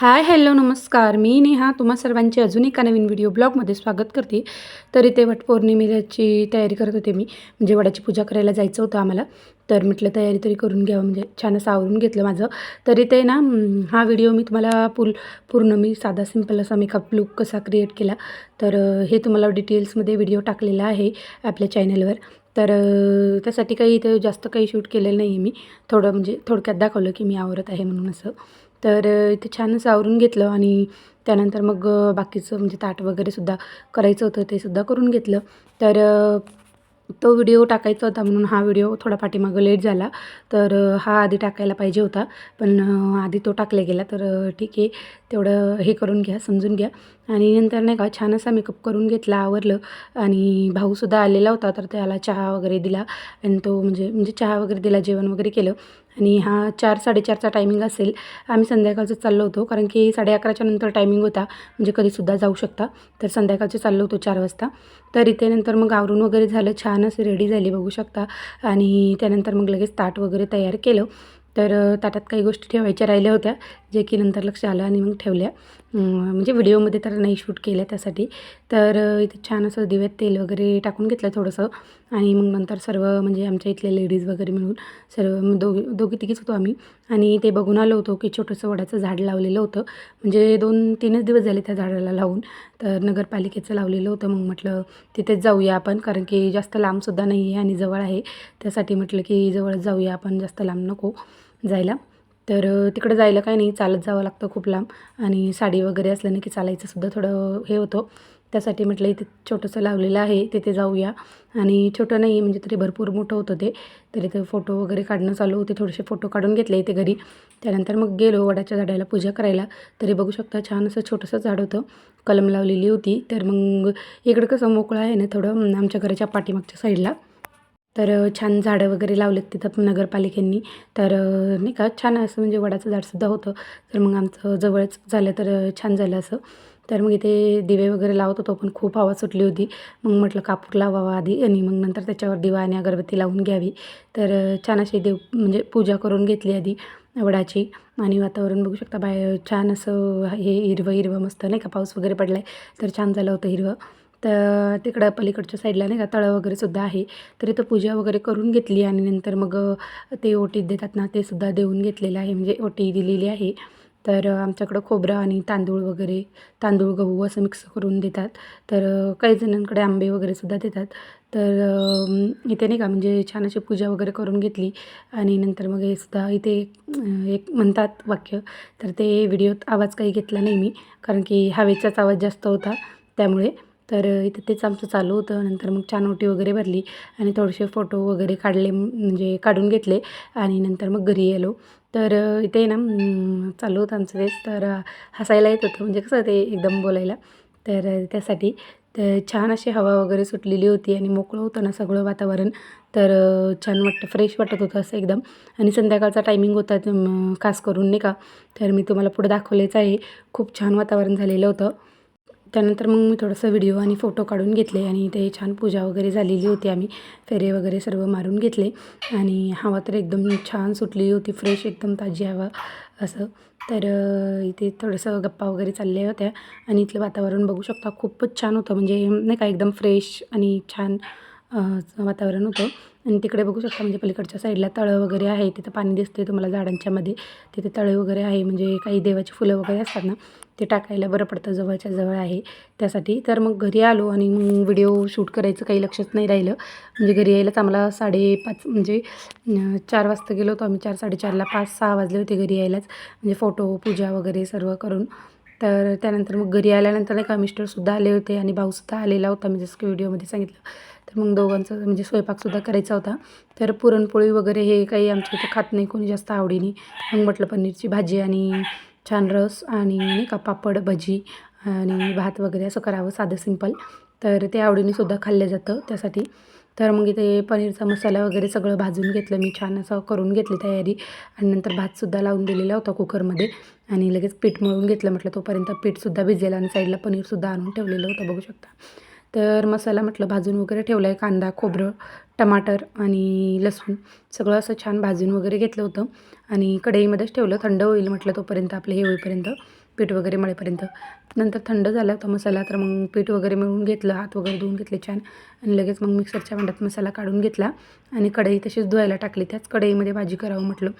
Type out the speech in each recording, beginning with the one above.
Hi hello नमस्कार. मी नेहा. तुम्हा सर्वांचे अजून एका नवीन व्हिडिओ ब्लॉगमध्ये स्वागत करते. तर इथे वटपौर्णिमेची तयारी करत होते मी. म्हणजे वडाची पूजा करायला जायचं होतं आम्हाला. तर म्हटलं तयारी तरी करून घ्यावं. म्हणजे छान असं आवरून घेतलं माझं. तर इथे ना हा व्हिडिओ मी तुम्हाला पुल पूर्ण मी साधा सिंपल असा मेकअप लुक कसा क्रिएट केला. तर हे तुम्हाला डिटेल्समध्ये व्हिडिओ टाकलेला आहे आपल्या चॅनलवर. तर त्यासाठी काही इथे जास्त काही शूट केलेलं नाही आहे मी. थोडं म्हणजे थोडक्यात दाखवलं की मी आवरत आहे म्हणून असं. तर इथे छान सावरून आवरून घेतलं आणि त्यानंतर मग बाकीचं म्हणजे ताट वगैरे सुद्धा करायचं होतं ते सुद्धा करून घेतलं. तर तो व्हिडिओ टाकायचा होता म्हणून हा व्हिडिओ थोडा पाठीमागं लेट झाला. तर हा आधी टाकायला पाहिजे होता. पण आधी तो टाकला गेला. तर ठीक आहे. तेवढं हे करून घ्या समजून घ्या. आणि नंतर नाही का छान असा मेकअप करून घेतला आवरलं. आणि भाऊसुद्धा आलेला होता तर त्याला चहा वगैरे दिला. आणि तो म्हणजे म्हणजे चहा वगैरे दिला जेवण वगैरे केलं. आणि हा चार साडेचारचा टायमिंग असेल. आम्ही संध्याकाळचं चाललो होतो कारण की साडे अकराच्या नंतर टायमिंग होता. म्हणजे कधीसुद्धा जाऊ शकता. तर संध्याकाळचे चाललो होतो चार वाजता. तर इथे नंतर मग आवरून वगैरे झालं. छान असे रेडी झाली बघू शकता. आणि त्यानंतर मग लगेच ताट वगैरे तयार केलं. तर ताटात काही गोष्टी ठेवायच्या राहिल्या होत्या जे की नंतर लक्ष आलं आणि मग ठेवल्या. म्हणजे व्हिडिओमध्ये तर नाही शूट केलं त्यासाठी. तर इथे छान असं दिव्यात तेल वगैरे टाकून घेतलं थोडंसं. आणि मग नंतर सर्व म्हणजे आमच्या इथले लेडीज वगैरे मिळून सर्व दोघी दोघी तिघीच होतो आम्ही. आणि ते बघून आलो होतो की छोटंसं वडाचं झाड लावलेलं होतं. म्हणजे दोन तीनच दिवस झाले त्या झाडाला लावून. तर नगरपालिकेचं लावलेलं होतं. मग म्हटलं तिथेच जाऊया आपण कारण की जास्त लांबसुद्धा नाही आहे आणि जवळ आहे. त्यासाठी म्हटलं की जवळच जाऊया आपण जास्त लांब नको जायला. तर तिकडे तिकडं जायला काही नाही. चालत जावं लागतं खूप लांब. आणि साडी वगैरे असल्याने की चालायचं सुद्धा थोडं हे होतं. त्यासाठी म्हटलं इथे छोटंसं लावलेलं आहे. तिथे जाऊया. आणि छोटं नाही म्हणजे तरी भरपूर मोठं होतं ते. तर इथं फोटो वगैरे काढणं चालू होते. थोडेसे फोटो काढून घेतले इथे घरी. त्यानंतर मग गेलो वडाच्या झाडाला पूजा करायला. तरी बघू शकता छान असं छोटंसं झाड होतं. कलम लावलेली होती. तर मग इकडं कसं मोकळं आहे ना थोडं आमच्या घराच्या पाठीमागच्या साईडला. तर छान झाडं वगैरे लावलेत तिथं पण तर नाही का छान असं म्हणजे वडाचं झाडसुद्धा होतं. तर मग आमचं जवळच झालं तर छान झालं असं. तर मग इथे दिवे वगैरे लावत होतो पण खूप हवा सुटली होती. मग म्हटलं कापूर लावावा आधी आणि मग नंतर त्याच्यावर दिवा आणि अगरबत्ती लावून घ्यावी. तर छान अशी देव म्हणजे पूजा करून घेतली आधी वडाची. आणि वातावरण बघू शकता बाहेर छान असं हे हिरवं हिरवं मस्त नाही का पाऊस वगैरे पडला आहे तर छान झालं होतं हिरवं. तर तिकडं पलीकडच्या साईडला नाही का तळं वगैरे सुद्धा आहे. तर इथं पूजा वगैरे करून घेतली आणि नंतर मग ते ओटीत देतात ना ते सुद्धा देऊन घेतलेलं आहे. म्हणजे ओटी दिलेली आहे. तर आमच्याकडं खोबरं आणि तांदूळ वगैरे तांदूळ गहू असं मिक्स करून देतात. तर काही जणांकडे आंबे वगैरे सुद्धा देतात. तर इथे नाही का म्हणजे छान अशी पूजा वगैरे करून घेतली. आणि नंतर मग हे सुद्धा इथे एक म्हणतात वाक्य. तर ते व्हिडिओत आवाज काही घेतला नाही मी कारण की हवेचाच आवाज जास्त होता त्यामुळे. तर इथं तेच आमचं चालू होतं. नंतर मग छान ओटी वगैरे भरली आणि थोडेसे फोटो वगैरे काढले म्हणजे काढून घेतले आणि नंतर मग घरी आलो. तर इथे ना चालू होतं आमचं तेच. तर हसायला येत होतं म्हणजे कसं ते एकदम बोलायला. तर त्यासाठी तर छान अशी हवा वगैरे सुटलेली होती आणि मोकळं होतं ना सगळं वातावरण. तर छान वाटतं फ्रेश वाटत होतं असं एकदम. आणि संध्याकाळचा टायमिंग होता खास करून नाही का? तर मी तुम्हाला पुढे दाखवलेच आहे. खूप छान वातावरण झालेलं होतं. त्यानंतर मग मी थोडंसं व्हिडिओ आणि फोटो काढून घेतले आणि ते छान पूजा वगैरे झालेली होती आम्ही. फेरे वगैरे सर्व मारून घेतले. आणि हवा तर एकदम छान सुटली होती. फ्रेश एकदम ताजी हवा असं. तर इथे थोडंसं गप्पा वगैरे चालल्या होत्या. आणि इथलं वातावरण बघू शकता खूपच छान होतं. म्हणजे नाही का एकदम फ्रेश आणि छान वातावरण होतं. आणि तिकडे बघू शकता म्हणजे पलीकडच्या साईडला तळं वगैरे आहे. तिथं पाणी दिसते तुम्हाला झाडांच्या मध्ये तिथे तळे वगैरे आहे म्हणजे काही देवाची फुलं वगैरे असतात ना ते टाकायला बरं पडतं. जवळच्या जवळ आहे. त्यासाठी तर मग घरी आलो आणि मग व्हिडिओ शूट करायचं काही लक्षच नाही राहिलं. म्हणजे घरी यायलाच आम्हाला साडेपाच म्हणजे चार वाजता गेलो होतो आम्ही. चार साडेचारला पाच सहा वाजले होते घरी यायलाच. म्हणजे फोटो पूजा वगैरे सर्व करून. तर त्यानंतर मग घरी आल्यानंतर नाही का मिस्टरसुद्धा आले होते आणि भाऊसुद्धा आलेला होता. मी जसं की व्हिडिओमध्ये सांगितलं. तर मग दोघांचं म्हणजे स्वयंपाकसुद्धा करायचा होता. तर पुरणपोळी वगैरे हे काही आमच्या इथं खात नाही कोणी जास्त आवडीने. मग म्हटलं पनीरची भाजी आणि छान रस आणि नाही का पापड भजी आणि भात वगैरे असं करावं साधं सिंपल. तर ते आवडीने सुद्धा खाल्लं जातं त्यासाठी. तर मग इथे पनीरचा मसाला वगैरे सगळं भाजून घेतलं. मी छान असं करून घेतली तयारी. आणि नंतर भातसुद्धा लावून दिलेला होता कुकरमध्ये. आणि लगेच पीठ मळून घेतलं म्हटलं तोपर्यंत पीठसुद्धा भिजेल आणि साईडला पनीरसुद्धा आणून ठेवलेलं होतं बघू शकता. तर मसाला म्हटलं भाजून वगैरे ठेवला आहे कांदा खोबरं टमाटर आणि लसूण. सगळं असं छान भाजून वगैरे घेतलं होतं. आणि कढईमध्येच ठेवलं थंड होईल म्हटलं तोपर्यंत आपलं हे होईपर्यंत. पीठ वगैरे मळेपर्यंत. नंतर थंड झाला होता मसाला तर मग पीठ वगैरे मिळून घेतलं हात वगैरे धुवून घेतले छान. आणि लगेच मग मिक्सरच्या भांड्यात मसाला काढून घेतला. आणि कढई तशीच धुवायला टाकली. त्याच कढईमध्ये भाजी करावं म्हटलं.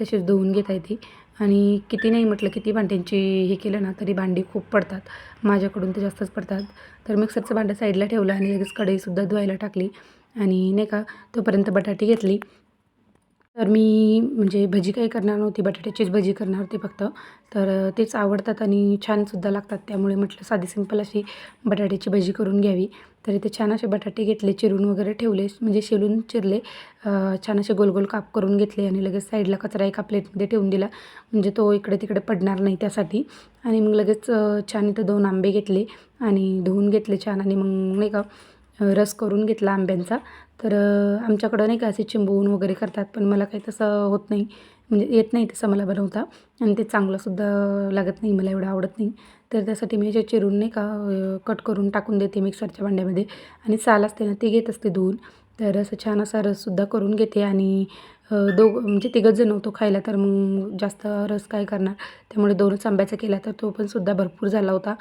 तशीच धुवून घेता येते आणि किती नाही म्हटलं किती भांड्यांची हे केलं ना तरी भांडी खूप पडतात. माझ्याकडून ते जास्तच पडतात. तर मिक्सरचं भांडं साईडला ठेवलं आणि लगेच कढईसुद्धा धुवायला टाकली. आणि नाही का तोपर्यंत बटाटी घेतली. तर मी म्हणजे भजी काही करणार नव्हती बटाट्याचीच भजी करणार होती फक्त. तर तेच आवडतात आणि छानसुद्धा लागतात. त्यामुळे म्हटलं साधी सिंपल अशी बटाट्याची भजी करून घ्यावी. तर इथे छान असे बटाटे घेतले चिरून वगैरे ठेवले म्हणजे शिलून चिरले. छान असे गोल गोल काप करून घेतले आणि लगेच साईडला कचरा एका प्लेटमध्ये ठेवून दिला. म्हणजे तो इकडे तिकडे पडणार नाही त्यासाठी. आणि मग लगेच छान इथं दोन आंबे घेतले आणि धुवून घेतले छान. आणि मग नाही का रस करून घेतला आंब्यांचा. तर आमच्याकडं नाही का असे चिंबवून वगैरे करतात पण मला काही तसं होत नाही. म्हणजे येत नाही तसं मला बनवता. आणि ते चांगलंसुद्धा लागत नाही मला एवढं आवडत नाही. तर त्यासाठी मी जे चिरून नाही का कट करून टाकून देते मिक्सरच्या भांड्यामध्ये. आणि साल असते ना ते घेत असते धुवून. तर असं छान असा रससुद्धा करून घेते आणि दोघ म्हणजे तिघं जण होतो खायला तर मग जास्त रस काय करणार? त्यामुळे दोनच आंब्याचा केला तर तो पण सुद्धा भरपूर झाला होता.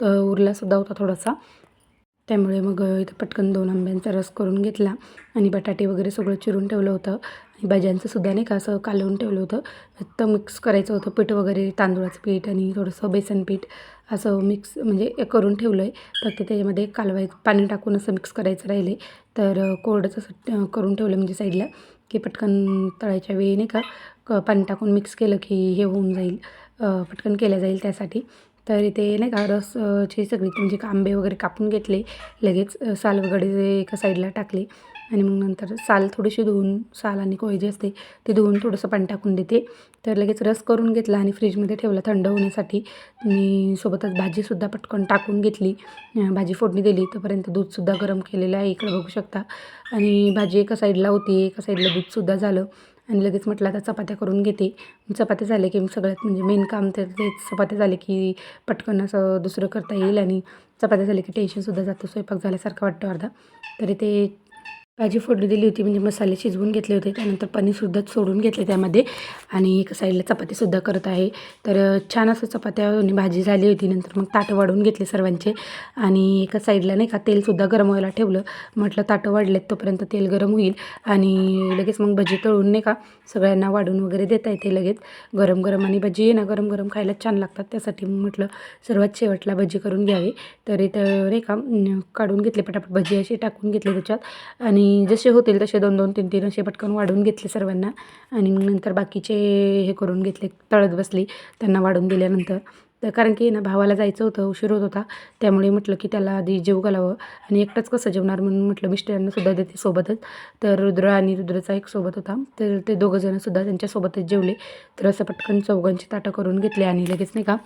तर उरलासुद्धा होता थोडासा. त्यामुळे मग इथं पटकन दोन आंब्यांचा रस करून घेतला आणि बटाटे वगैरे सगळं चिरून ठेवलं होतं. आणि भाज्यांचं सुद्धा नाही का असं कालवून ठेवलं होतं. तर मिक्स करायचं होतं पीठ वगैरे तांदूळाचं पीठ आणि थोडंसं बेसन पीठ असं मिक्स म्हणजे करून ठेवलं आहे तर ते त्याच्यामध्ये कालवायचं पाणी टाकून असं मिक्स करायचं राहिले तर कोरडंच असं करून ठेवलं म्हणजे साईडला की पटकन तळायच्या वेळी नाही का क पाणी टाकून मिक्स केलं की हे होऊन जाईल. पटकन केलं जाईल त्यासाठी. तर इथे नाही का रसचे सगळी म्हणजे आंबे वगैरे कापून घेतले. लगेच साल वगैरे एका साईडला टाकले. आणि मग नंतर साल थोडीशी धुवून साल आणि कोळी जी असते ती धुवून थोडंसं पाणी टाकून देते. तर लगेच रस करून घेतला आणि फ्रीजमध्ये ठेवला थंड होण्यासाठी. मी सोबतच भाजीसुद्धा पटकन टाकून घेतली. भाजी फोडणी दिली. तोपर्यंत दूधसुद्धा गरम केलेलं आहे. इकडं बघू शकता. आणि भाजी एका साईडला होती. एका साईडला दूधसुद्धा झालं. आणि लगेच म्हटलं आता चपात्या करून घेते. चपात्या झाले की सगळ्यात म्हणजे मेन काम तर तेच. चपात्या झाले की पटकन असं दुसरं करता येईल आणि चपात्या झाले की टेन्शनसुद्धा जातं. स्वयंपाक झाल्यासारखं वाटतं अर्धा. तरी ते भाजी फोडणी दिली होती म्हणजे मसाले शिजवून घेतले होते. त्यानंतर पनीरसुद्धा सोडून घेतले त्यामध्ये. आणि एका साईडला चपातीसुद्धा करत आहे. तर छान असं चपात्या आणि भाजी झाली होती. नंतर मग ताटं वाढून घेतले सर्वांचे. आणि एका साईडला नाही का तेलसुद्धा गरम व्हायला ठेवलं. म्हटलं ताटं वाढलेत तोपर्यंत तेल गरम होईल. आणि लगेच मग भजी तळून नाही का सगळ्यांना वाढून वगैरे देता येते लगेच. गरम गरम आणि भजी आहे ना गरम गरम खायला छान लागतात. त्यासाठी मग म्हटलं सर्वात शेवटला भजी करून घ्यावी. तर इथं नाही का काढून घेतले पटापट भजी अशी टाकून घेतली त्याच्यात. आणि जसे होतील तसे दोन दोन तीन तीन असे पटकन वाढून घेतले सर्वांना. आणि मग नंतर बाकीचे हे करून घेतले तळत बसली त्यांना वाढून दिल्यानंतर. तर कारण की ना भावाला जायचं होतं उशीर होत होता. त्यामुळे म्हटलं की त्याला आधी जेव घालावं. आणि एकटाच कसं जेवणार म्हणून म्हटलं मिस्टरांनासुद्धा देते सोबतच. तर रुद्र आणि रुद्रचा एक सोबत होता. तर ते दोघंजणंसुद्धा त्यांच्यासोबतच जेवले. तर असं पटकन चौघांची ताटं करून घेतले आणि लगेच नाही का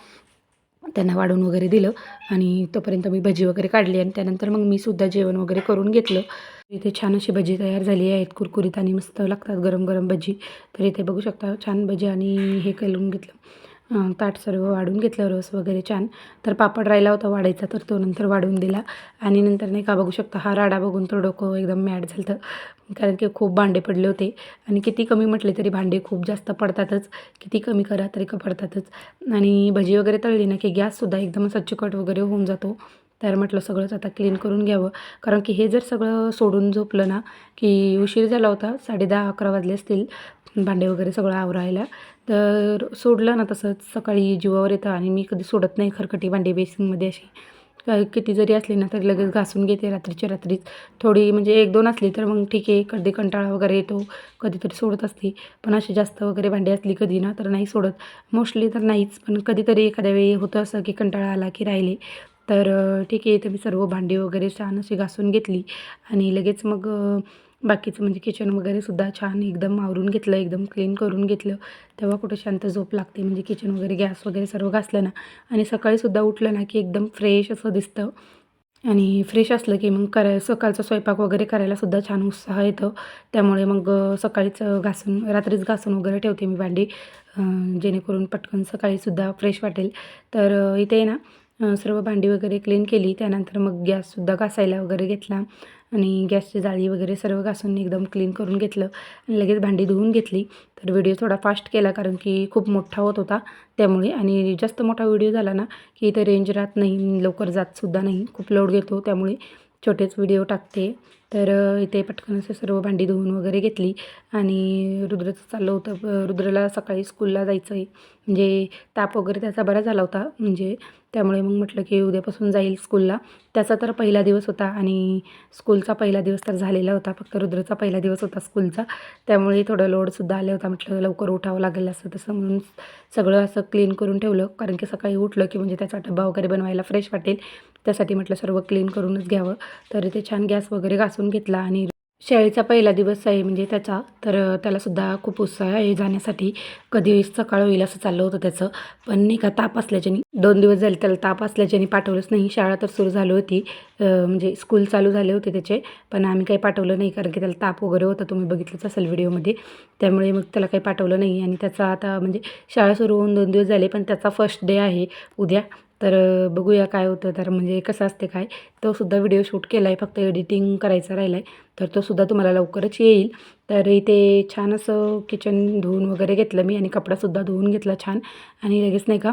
त्यांना वाढून वगैरे दिलं. आणि तोपर्यंत मी भजी वगैरे काढली आणि त्यानंतर मग मी सुद्धा जेवण वगैरे करून घेतलं. इथे छान अशी भजी तयार झाली आहेत. कुरकुरीत आणि मस्त लागतात गरम गरम भजी. तर इथे बघू शकता छान भजी आणि हे करून घेतलं. ताट सर्व वाढून घेतलं रस वगैरे छान. तर पापड राहिला होता वाढायचा तर तो नंतर वाढून दिला. आणि नंतर नाही का बघू शकता हा राडा बघून तो डोकं एकदम मॅड झालं कारण की खूप भांडे पडले होते. आणि किती कमी म्हटले तरी भांडे खूप जास्त पडतातच. किती कमी करा तरी का पडतातच. आणि भजी वगैरे तळली ना की गॅससुद्धा एकदम असा चिकट वगैरे होऊन जातो. तर म्हटलं सगळंच आता क्लीन करून घ्यावं. कारण की हे जर सगळं सोडून झोपलं ना की उशीर झाला होता साडे दहा अकरा वाजले असतील भांडे वगैरे सगळं आवरायला तर सोडलं ना तसंच सकाळी जीवावर येतं आणि मी कधी सोडत नाही खरकटी भांडे बेसिंगमध्ये अशी. किती जरी असली ना तरी लगेच घासून घेते रात्रीच्या रात्रीच. थोडी म्हणजे एक दोन असली तर मग ठीक आहे कधी कंटाळा वगैरे येतो कधीतरी सोडत असते. पण अशी जास्त वगैरे भांडी असली कधी ना तर नाही सोडत. मोस्टली तर नाहीच पण कधीतरी एखाद्या वेळी होतं असं की कंटाळा आला की राहिले. तर ठीक आहे इथे मी सर्व भांडी वगैरे छान अशी घासून घेतली आणि लगेच मग बाकीचं म्हणजे किचन वगैरेसुद्धा छान एकदम आवरून घेतलं एकदम क्लीन करून घेतलं. तेव्हा कुठं शांत झोप लागते म्हणजे किचन वगैरे गॅस वगैरे सर्व घासलं ना आणि सकाळीसुद्धा उठलं ना की एकदम फ्रेश असं दिसतं. आणि फ्रेश असलं की मग कराय सकाळचा स्वयंपाक वगैरे करायलासुद्धा छान उत्साह येतो. त्यामुळे मग सकाळीच घासून रात्रीच घासून वगैरे ठेवते मी भांडी जेणेकरून पटकन सकाळीसुद्धा फ्रेश वाटेल. तर इथे ना सर्व भांडी वगैरे क्लीन केली. त्यानंतर मग गॅससुद्धा घासायला वगैरे घेतला. आणि गॅसची जाळी वगैरे सर्व घासून एकदम क्लीन करून घेतलं. आणि लगेच भांडी धुवून घेतली. तर व्हिडिओ थोडा फास्ट केला कारण की खूप मोठा होत होता त्यामुळे. आणि जास्त मोठा व्हिडिओ झाला ना की इथं रेंज राहत नाही. लवकर जातसुद्धा नाही. खूप लोड घेतो त्यामुळे. छोटेच व्हिडिओ टाकते. तर इथे पटकन असं सर्व भांडी धुवून वगैरे घेतली आणि रुद्रचं चाललं होतं रुद्रला सकाळी स्कूलला जायचं आहे म्हणजे ताप वगैरे त्याचा बरा झाला होता. म्हणजे त्यामुळे मग म्हटलं की उद्यापासून जाईल स्कूलला. त्याचा तर पहिला दिवस होता आणि स्कूलचा पहिला दिवस तर झालेला होता. फक्त रुद्रचा पहिला दिवस होता स्कूलचा. त्यामुळे थोडं लोडसुद्धा आलं होता. म्हटलं लवकर उठावं लागेल असं तसं म्हणून सगळं असं क्लीन करून ठेवलं. कारण की सकाळी उठलं की म्हणजे त्याचा डब्बा वगैरे बनवायला फ्रेश वाटेल. त्यासाठी म्हटलं सर्व क्लीन करूनच घ्यावं. तर ते छान गॅस वगैरे घासून घेतला आणि शाळेचा पहिला दिवस आहे म्हणजे त्याचा तर त्यालासुद्धा खूप उत्साह आहे जाण्यासाठी. कधी सकाळ होईल असं चाललं होतं त्याचं पण नाही का ताप असल्याच्याने दोन दिवस झाले त्याला ताप असल्याच्याने पाठवलंच नाही. शाळा तर सुरू झाली होती म्हणजे स्कूल चालू झाले होते त्याचे पण आम्ही काही पाठवलं नाही कारण की त्याला ताप वगैरे होता तुम्ही बघितलंच असेल व्हिडिओमध्ये. त्यामुळे मग त्याला काही पाठवलं नाही आणि त्याचा आता म्हणजे शाळा सुरू होऊन दोन दिवस झाले पण त्याचा फर्स्ट डे आहे उद्या. तर बघूया काय होतं. तर म्हणजे कसं असते काय तो सुद्धा व्हिडिओ शूट केला आहे फक्त एडिटिंग करायचा राहिला आहे तर तो सुद्धा तुम्हाला लवकरच येईल. तर इथे छान असं किचन धुवून वगैरे घेतलं मी आणि कपडासुद्धा धुवून घेतला छान. आणि लगेच नाही का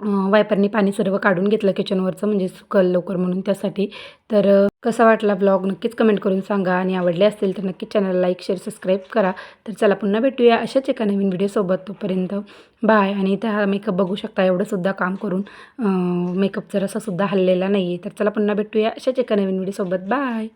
वायपरनी पाणी सर्व काढून घेतलं किचनवरचं म्हणजे सुकल लवकर म्हणून त्यासाठी. तर कसा वाटला ब्लॉग नक्कीच कमेंट करून सांगा आणि आवडले असतील तर नक्कीच चॅनलला लाईक शेअर सबस्क्राईब करा. तर चला पुन्हा भेटूया अशाच एका नवीन व्हिडिओसोबत तोपर्यंत बाय आणि त्या हा मेकअप बघू शकता एवढंसुद्धा काम करून मेकअप जरासासुद्धा हल्लेला नाही आहे तर चला पुन्हा भेटूया अशाच एका नवीन व्हिडिओसोबत बाय